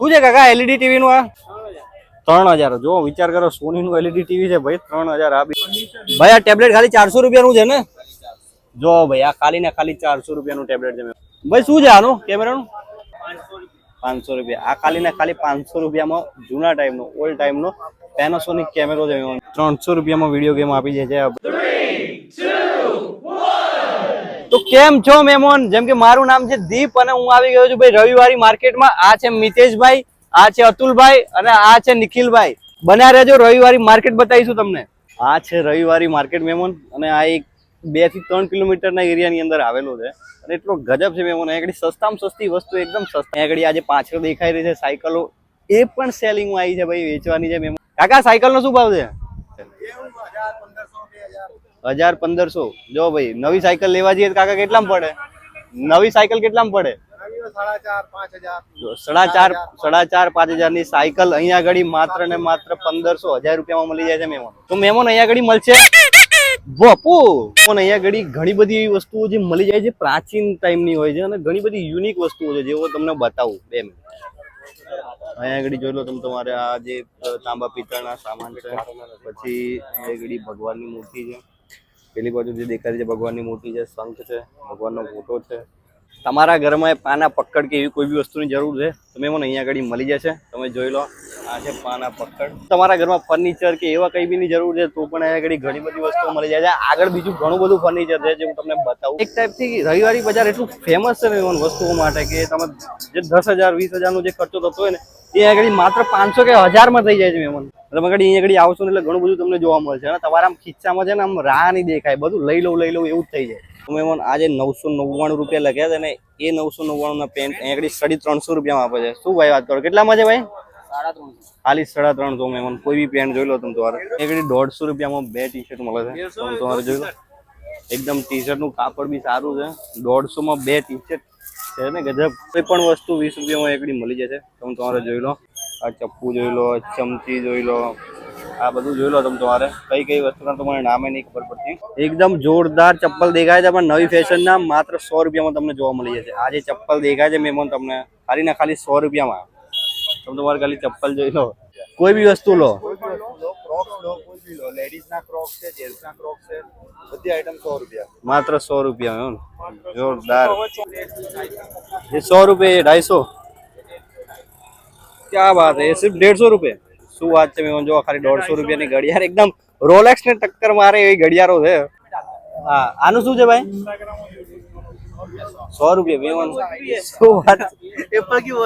શું છે કાકા એલઈડી ટીવી નું આ? ત્રણ હજાર. જો વિચાર કરો સોની નું એલઈડી ટીવી છે ભાઈ, ત્રણ હજાર આ ભાઈ, આ ટેબ્લેટ ખાલી ચારસો રૂપિયાનું છે ને? જો ભાઈ, આ ખાલી ને ખાલી ચારસો રૂપિયાનું ટેબ્લેટ છે ભાઈ, શું છે આનું, કેમેરાનું? પાંચસો રૂપિયા. આ ખાલી ને ખાલી પાંચસો રૂપિયામાં જૂના ટાઈમનો ઓલ્ડ ટાઈમનો પેનાસોનિક કેમેરો છે ત્રણસો રૂપિયામાં વીડિયો ગેમ આપી જાય છે તો કેમ છો મેમોન જેમ કે મારું નામ છે દીપ અને હું આવી ગયો છું ભાઈ રવિવારી માર્કેટમાં. આ છે મિતેશભાઈ, આ છે અતુલભાઈ અને આ છે નિખિલભાઈ. બન્યા રહેજો રવિવારી માર્કેટ બતાવીશું તમને. આ છે રવિવારી માર્કેટ મેમોન અને આ એક બેથી ત્રણ કિલોમીટરના એરિયાની અંદર આવેલો છે. અને એટલો ગજબ છે મેમોન આગળ સસ્તામાં સસ્તી વસ્તુ એકદમ સસ્તી. આગળ આજે પાછળ દેખાઈ રહી છે સાયકલો. એ પણ સેલિંગમાં આવી છે ભાઈ વેચવાની છે મેમોન કાકા, સાયકલનો શું ભાવ છે? હજાર પંદરસો. જો ભાઈ, નવી સાયકલ લેવા જઈએ કાકા કેટલામાં પડે? નવી સાયકલ કેટલામાં પડે? સાડા ચાર સાડા ચાર પાંચ હજારની સાયકલ અહીંયા આગળ માત્ર ને માત્ર પંદરસો હજાર રૂપિયામાં મળી જાય છે મેમોન તો મેમોન અહીંયા આગળ મળશે? બપુ પણ અહીંયા આગળ ઘણી બધી એવી વસ્તુઓ જે મળી જાય છે, પ્રાચીન ટાઈમની હોય છે અને ઘણી બધી યુનિક વસ્તુઓ છે, જેવો તમને બતાવું. બે મિનિટ. અહીંયા આગળ જોઈ લો તમે તમારે આ જે તાંબા પિત્તળના સામાન છે, પછી અહીંયા આગળ ભગવાનની મૂર્તિ છે. પેલી બાજુ જે દેખાય છે ભગવાનની મૂર્તિ છે શંખ છે, ભગવાનનો ફોટો છે. તમારા ઘરમાં પાના પક્કડ કે એવી કોઈ બી વસ્તુની જરૂર છે? તમે મને અહીંયા આગળ મળી જશે. તમે જોઈ લો, આ છે પાના પક્કડ. તમારા ઘરમાં ફર્નિચર કે એવા કઈ બીની જરૂર છે, તો પણ અહીંયા આગળ ઘણી બધી વસ્તુઓ મળી જાય છે. આગળ બીજું ઘણું બધું ફર્નિચર છે, જે હું તમને બતાવું. એક ટાઈપથી રવિવારી બજાર એટલું ફેમસ છે ને વસ્તુઓ માટે કે તમે જે દસ હજાર, વીસ હજારનો જે ખર્ચો થતો હોય ને, એ આગળ માત્ર પાંચસો કે હજારમાં થઈ જાય છે મહેમાન. તમે આગળ અહીંયા આગળ આવશો ને એટલે ઘણું બધું તમને જોવા મળશે. અને તમારા આમ ખિસ્સામાં છે ને આમ રાહ નહીં દેખાય. બધું લઈ લઉં લઈ લઉં એવું જ થઈ જાય. તમે મને આજે નવસો નવ્વાણું રૂપિયા લખ્યા છે ને એ નવસો નવ્વાણું ના પેન્ટ અહીંયા આગળ સાડી ત્રણસો રૂપિયામાં આપે છે. શું ભાઈ વાત કરો? કેટલામાં છે ભાઈ? ખાલી સાડા ત્રણસો મહેમાન કોઈ બી પેન્ટ જોઈ લો તમે તમારે. એકડી દોઢસો રૂપિયામાં બે ટી શર્ટ મળે છે. તમે તમારે જોઈ લો. એકદમ ટી શર્ટનું કાપડ બી સારું છે. દોઢસોમાં બે ટી શર્ટ છે ને ગજબ. કોઈ પણ વસ્તુ વીસ રૂપિયામાં એકડી મળી જશે. તમે તમારે જોઈ લો. આ ચપ્પુ જોઈ લો ચમચી જોઈ લો આ બધું જોઈ લો તમે તમારે. કઈ કઈ વસ્તુના તમારે નામે નહીં ખબર પડતી. એકદમ જોરદાર ચપ્પલ દેખાય છે પણ નવી ફેશનના માત્ર સો રૂપિયામાં તમને જોવા મળી જશે. આ જે ચપ્પલ દેખાય છે મેમોન તમને ખાલી ના ખાલી સો રૂપિયામાં. તમે તમારે ખાલી ચપ્પલ જોઈ લો. કોઈ બી વસ્તુ લો. માત્ર સો રૂપિયા જોરદાર. સો રૂપિયા ના ક્રોક્સ છે જેન્ટ્સ ના ક્રોક્સ છે બધી આઈટમ સો રૂપિયા માત્ર સો રૂપિયા એમ ક્યાં વાત હે? સિર્ફ દેડસો રૂપિયા. શું વાત છે મેં જો ખાલી દોઢસો રૂપિયાની ઘડિયાળ. એકદમ રોલેક્સ ને ટક્કર મારે એવી ઘડિયાળો છે. હા આનું શું છે ભાઈ? સો રૂપિયા મેમન. શું વાત? એપલ કી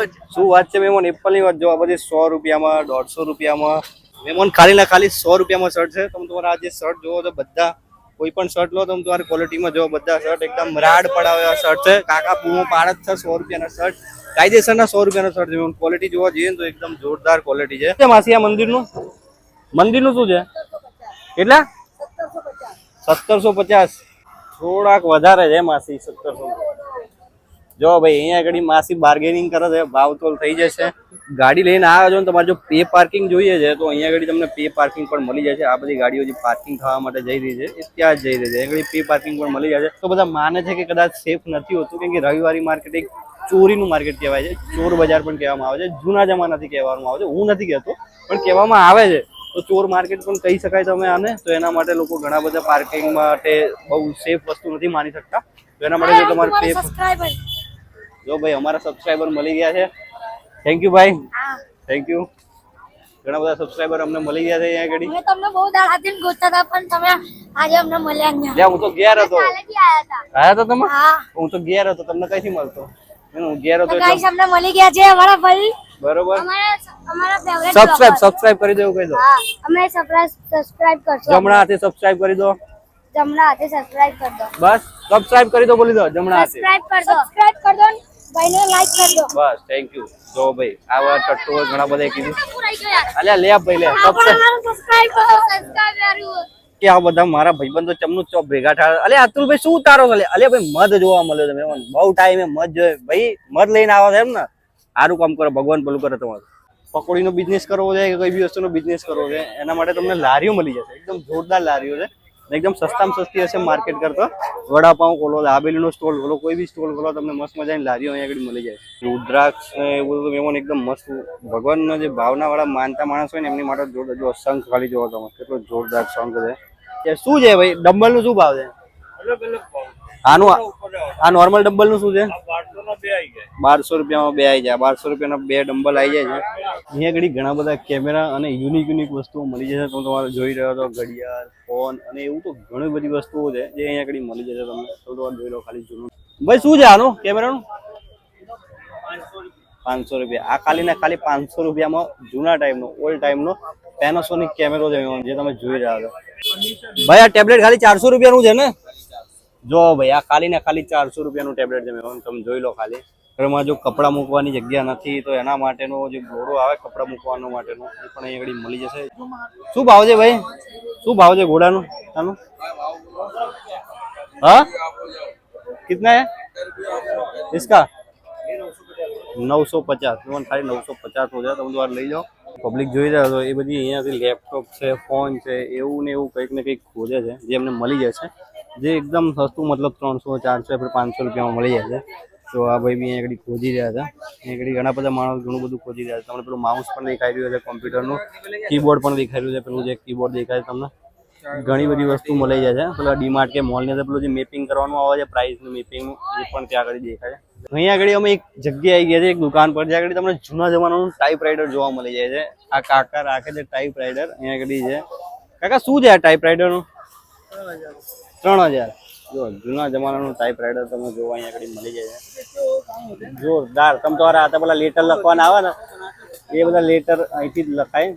વાત છે મેમન? એપલની વોચ જો આ બધી સો રૂપિયામાં દોઢસો રૂપિયામાં. મેમન ખાલી ના ખાલી સો રૂપિયામાં શર્ટ છે. તમે તમારા આ જે શર્ટ જોવો તો બધા કોઈ પણ શર્ટ લો તમે તમારી ક્વોલિટીમાં જો બધા શર્ટ એકદમ રાડ પડાવે એવા શર્ટ છે. કાકા પૂમો પાડ જ છે સો રૂપિયાના શર્ટ કાયદેસરના સો રૂપિયાના શર્ટ છે. ક્વોલિટી જોવા જઈએ ને તો એકદમ જોરદાર ક્વોલિટી છે માસી આ મંદિરનું? મંદિરનું શું છે? કેટલા? સત્તરસો પચાસ. થોડાક વધારે છે માસી સત્તરસો. જો ભાઈ, અહીંયા આગળ માસી બાર્ગેનિંગ કરે છે ભાવ તોલ થઈ જશે. ગાડી લઈને આવે છો ને તમારે જો પે પાર્કિંગ જોઈએ છે, તો અહીંયા આગળ તમને પે પાર્કિંગ પણ મળી જશે. આ બધી ગાડીઓ જે પાર્કિંગ થવા માટે જઈ રહી છે, એ ત્યાં જ જઈ રહી છે. અહીંયા પે પાર્કિંગ પણ મળી જશે. તો બધા માને છે કે કદાચ સેફ નથી હોતું, કેમ કે રવિવારી માર્કેટ એક ચોરીનું માર્કેટ કહેવાય છે. ચોર બજાર પણ કહેવામાં આવે છે. જૂના જમાનાથી કહેવામાં આવે છે. હું નથી કહેતો, પણ કહેવામાં આવે છે. તો ચોર માર્કેટ પણ કહી શકાય તમે આને. તો એના માટે લોકો ઘણા બધા પાર્કિંગ માટે બહુ સેફ વસ્તુ નથી માની શકતા. તો એના માટે જો તમારે પે જો ભાઈ અમારા સબસ્ક્રાઈબર મળી ગયા છે. થેન્ક યુ ભાઈ. થેન્ક યુ ઘણા બધા સબસ્ક્રાઈબર અમને મળી ગયા છે અહીંયા ઘડી મેં તમને બહુ દાડાથી ગોતતા હતા પણ તમે આજે અમને મળ્યા જ લે હું તો ઘેર હતો. કાલેથી આયા હતા. આયા તો તમે? હા. હું તો ઘેર હતો તમને કઈથી મળતો? હું ઘેર હતો તો ગાઈસ અમને મળી ગયા છે અમારા ભાઈ. બરોબર. અમારા અમારા ફેવરેટ સબસ્ક્રાઇબ સબસ્ક્રાઇબ કરી દેવું કહી દો. હા અમે સબસ્ક્રાઇબ કરશો જમણા હાથે સબસ્ક્રાઇબ કરી દો. જમણા હાથે સબસ્ક્રાઇબ કરી દો. બસ સબસ્ક્રાઇબ કરી દો બોલી દો જમણા હાથે. સબસ્ક્રાઇબ કરી દો. સબસ્ક્રાઇબ કરી દો ભાઈને લાઈક કરી દો. બસ થેન્ક યુ જો ભાઈ આવા ટટ્ટુ ઘણા બધા કીધું. અલ્યા લે ભાઈ લે સબસ્ક્રાઇબ કે આ બધા મારા ભાઈબંધો ચમનું ચોપ ભેગા થાય. અલે અતુલભાઈ શું તારો અલે અલે ભાઈ મધ જોવા મળ્યો તમે. બહુ ટાઈમે મધ જોયો. ભાઈ મધ લઈને આવો એમ ને? સારું કામ કરો ભગવાન ભલું કરે તમારું. પકોડીનો બિઝનેસ કરવો છે કે કોઈ બી વસ્તુનો બિઝનેસ કરવો છે? એના માટે તમને લારીઓ મળી જશે. એકદમ જોરદાર લારીઓ છે. એકદમ સસ્તામાં સસ્તી હશે માર્કેટ કરતો. વડાપાઉં ખોલો દાબેલીનો સ્ટોલ ખોલો કોઈ બી સ્ટોલ ખોલો તમને મસ્ત મજાની લારીઓ અહીંયા આગળ મળી જાય. રુદ્રાક્ષ ને એવું બધું મેમોન એકદમ મસ્ત. ભગવાનનો જે ભાવના વાળા માનતા માણસ હોય ને એમની માટે જોરદાર જો શંખ ખાલી જોવો તમે. કેટલો જોરદાર શંખ છે. શું છે ભાઈ? ડમ્બલનું શું ભાવ છે? આનું આ નોર્મલ ડમ્બલનું શું છે? બારસો રૂપિયામાં બે આવી જાય બારસો રૂપિયાના બે ડમ્બલ આવી જાય છે. અહીંયા આગળ ઘણા બધા કેમેરા અને યુનિક યુનિક વસ્તુઓ મળી જશે તમે તમારે જોઈ રહ્યો છો ઘડિયાળ ફોન અને એવું તો ઘણી બધી વસ્તુઓ છે જે અહીંયા આગળ મળી જશે તમને. તો તમારે જોઈ લો ખાલી જૂનું. ભાઈ શું છે આનું કેમેરાનું? પાંચસો રૂપિયા. આ ખાલી ને ખાલી પાંચસો રૂપિયામાં જૂના ટાઈમનો ઓલ્ડ ટાઈમનો પેનાસોનિક કેમેરો છે જે તમે જોઈ રહ્યા છો. ભાઈ આ ટેબ્લેટ ખાલી ચારસો રૂપિયાનું છે ને? જો ભાઈ આ ખાલી ને ખાલી ચારસો રૂપિયાનું ટેબ્લેટ છે મેં તમે જોઈ લો ખાલી ઘરમાં જો કપડાં મૂકવાની જગ્યા નથી તો એના માટેનો જે ઘોડો આવે કપડાં મૂકવાનો માટેનો એ પણ અહીં આગળ મળી જશે શું ભાવ છે ભાઈ શું ભાવ છે ઘોડાનું આનું હા कितना है इसका નવસો પચાસ તમારે ખાલી નવસો પચાસ હો જાય તમે તમારે લઈ જાઓ પબ્લિક જોઈ રહ્યા છો એ બધી અહીંયાથી લેપટોપ છે ફોન છે એવું ને એવું કંઈક ને કંઈક ખોજે છે જે એમને મળી જશે જે એકદમ સસ્તું મતલબ ત્રણસો, ચારસો આપણે પાંચસો રૂપિયામાં મળી જાય છે. તો આ ભાઈ બી અહીંયા ખોજી રહ્યા હતા. અહીંયા ઘણા બધા માણસ ઘણું બધું ખોજી રહ્યા છે તમને પેલું માઉસ પણ દેખાઈ રહ્યું છે કોમ્પ્યુટરનું કીબોર્ડ પણ દેખાઈ રહ્યું છે. પેલું જે કીબોર્ડ દેખાય છે તમને. ઘણી બધી વસ્તુ મળી જાય છે. પેલા ડીમાર્ટ કે મોલની અંદર પેલું જે મેપિંગ કરવાનું આવે છે પ્રાઇસનું મેપિંગનું એ પણ ત્યાં આગળ દેખાય છે. અહીંયા આગળ અમે એક જગ્યાએ આવી ગયા છે એક દુકાન પર. જ્યાં આગળ તમને જૂના જમાનાનું ટાઈપ રાઇડર જોવા મળી જાય છે. આ કાકા રાખે છે ટાઈપ રાઇડર અહીંયા આગળ છે કાકા, શું છે આ ટાઈપ રાઇડરનું ત્રણ હજાર. જો, જૂના જમાનાનું ટાઈપ રાઇડર તમે જોવા, અહીંયા આગળ મળી જાય જોરદાર. તમે તમારા આ પેલા લેટર લખવાના આવે ને, એ બધા લેટર અહીંથી જ લખાય.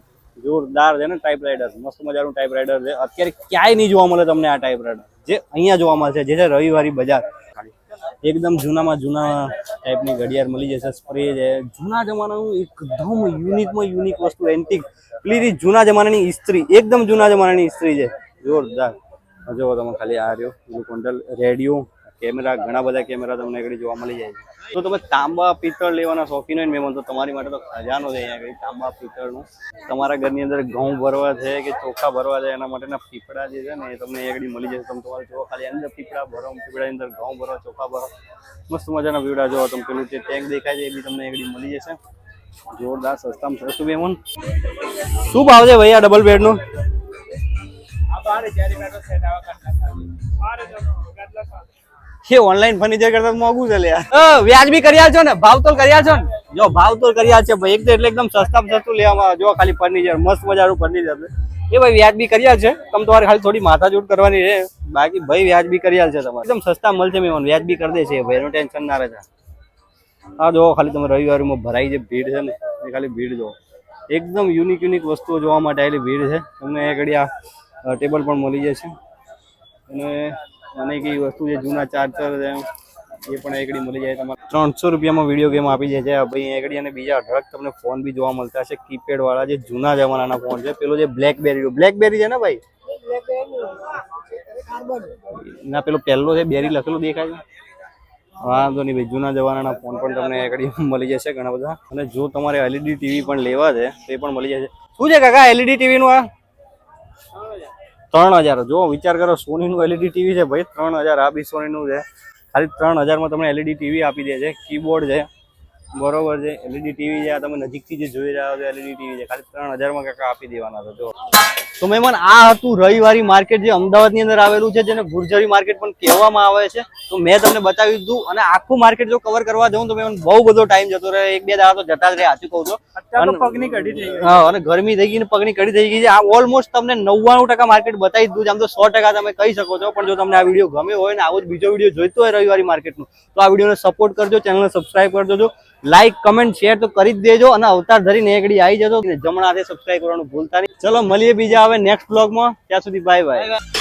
જોરદાર છે ને ટાઈપ રાઇડર મસ્ત મજાનું ટાઈપ રાઇડર છે. અત્યારે ક્યાંય નહીં જોવા મળે તમને આ ટાઈપ રાઇડર જે અહીંયા જોવા મળશે જે છે રવિવારી બજાર. એકદમ જૂનામાં જૂના ટાઈપની ઘડિયાળ મળી જશે સ્પ્રે છે. જૂના જમાનાનું એકદમ યુનિકમાં યુનિક વસ્તુ એન્ટિક પેલી જૂના જમાનાની ઇસ્ત્રી, એકદમ જૂના જમાનાની ઇસ્ત્રી છે. જોરદાર. જો તમે ખાલી આ રહ્યો એનું કોન્ટલ રેડિયો, કેમેરા, ઘણા બધા કેમેરા તમને આગળ જોવા મળી જાય તો તમે તાંબા પિત્તળ લેવાના શોખીન હોય ને મહેમાન તો તમારી માટે તો ખજાનો છે અહીંયા આગળ, તાંબા પિત્તળનું તમારા ઘરની અંદર ઘઉં ભરવા છે કે ચોખા ભરવા છે, એના માટેના પીપળા જે છે ને એ તમને આગળ મળી જશે. તમે તમારે જોવો, ખાલી અંદર પીપળા ભરો, પીપળાની અંદર ઘઉં ભરો, ચોખા ભરો. મસ્ત મજાના પીપળા જો તમે. પેલું જે ટેન્ક દેખાય છે એ બી તમને આગળ મળી જશે. જોરદાર, સસ્તામાં સસ્તું બેમન શું ભાવ છે ભાઈ આ ડબલ બેડનું એ ઓનલાઈન ફર્નિચર કરતા તો મોંઘું છે લ્યા અ, વ્યાજબી કર્યા છો ને ભાવતોલ કર્યા છો ને. જો ભાવતોલ તો કર્યા છે ભાઈ એક તો એટલે એકદમ સસ્તામાં સસ્તું લેવામાં આવે. જો ખાલી ફર્નિચર મસ્ત મજાનું ફર્નિચર છે એ ભાઈ વ્યાજબી કર્યા છે. તમે તમારે ખાલી થોડી માથાજૂટ કરવાની છે. બાકી ભાઈ વ્યાજબી કર્યા છે તમારે. એકદમ સસ્તા મળશે મેં વ્યાજબી કરી દે છે ભાઈ એનું ટેન્શન ના રહે હા જો ખાલી તમે રવિવારમાં ભરાઈ જે ભીડ છે ને એ ખાલી ભીડ જો. એકદમ યુનિક યુનિક વસ્તુઓ જોવા માટે આવેલી ભીડ છે. તમને એ ઘડી આ ટેબલ પણ મળી જશે. અને મને કઈ વસ્તુ છે, જૂના ચાર્જર છે, એ પણ એકડી મળી જાય તમારે. ત્રણસો રૂપિયામાં વીડિયો ગેમ આપી જાય છે ભાઈ એકડી અને બીજા અઢળક તમને ફોન બી જોવા મળતા હશે. કીપેડ વાળા જે જૂના જમાનાના ફોન છે, પેલો જે બ્લેકબેરી બ્લેકબેરી છે ને ભાઈ? ના, પેલો પહેલો છે બેરી લખેલું દેખાય છે? વાંધો નહીં ભાઈ, જૂના જમાનાના ફોન પણ તમને એકડી મળી જશે ઘણા બધા. અને જો તમારે એલઈડી ટીવી પણ લેવા છે, તો એ પણ મળી જશે. શું છે કાકા એલઈડી ટીવીનું આ? ત્રણ હજાર. જો વિચાર કરો, સોનીનું એલઈડી ટીવી છે ભાઈ, ત્રણ હજાર. આ બી સોનીનું છે. ખાલી ત્રણ હજારમાં તમને એલઈડી ટીવી આપી દે છે. કીબોર્ડ છે. બરોબર છે. એલઈડી ટીવી છે. આ તમે નજીકથી જે જોઈ રહ્યા છો એલઈડી ટીવી છે. ખાલી ત્રણ હજારમાં કાકા આપી દેવાના છો. જો તો મહેમાન આ હતું રવિવારી માર્કેટ જે અમદાવાદની અંદર આવેલું છે જેને ગુર્જરી માર્કેટ પણ કહેવામાં આવે છે. તો મેં તમને બતાવી દીધું અને આખું માર્કેટ જો કવર કરવા જાઉં તો મહેમાન બહુ બધો ટાઈમ જતો રહે. એક બે દાડા તો જતા જ રહે સાચું કહું છું? પગની કઢી થઈ હા અને ગરમી થઈ ગઈ ને પગની કઢી થઈ ગઈ છે. આ ઓલમોસ્ટ તમને નવ્વાણું ટકા માર્કેટ બતાવી દીધું છે. આમ તો સો ટકા તમે કહી શકો છો પણ જો તમને આ વીડિયો ગમ્યો હોય ને આવો જ બીજો વીડિયો જોઈતો હોય રવિવારી માર્કેટનું તો આ વિડીયોને સપોર્ટ કરજો ચેનલને સબસ્ક્રાઈબ કરી દેજો લાઇક કમેન્ટ શેર તો કરી જ દેજો અને અવતાર ધરીને એકડી આવી જજો. જમણા હાથે સબસ્ક્રાઇબ કરવાનું ભૂલતા નહીં. ચલો, મળીએ બીજા હવે નેક્સ્ટ બ્લોગમાં ત્યાં સુધી બાય બાય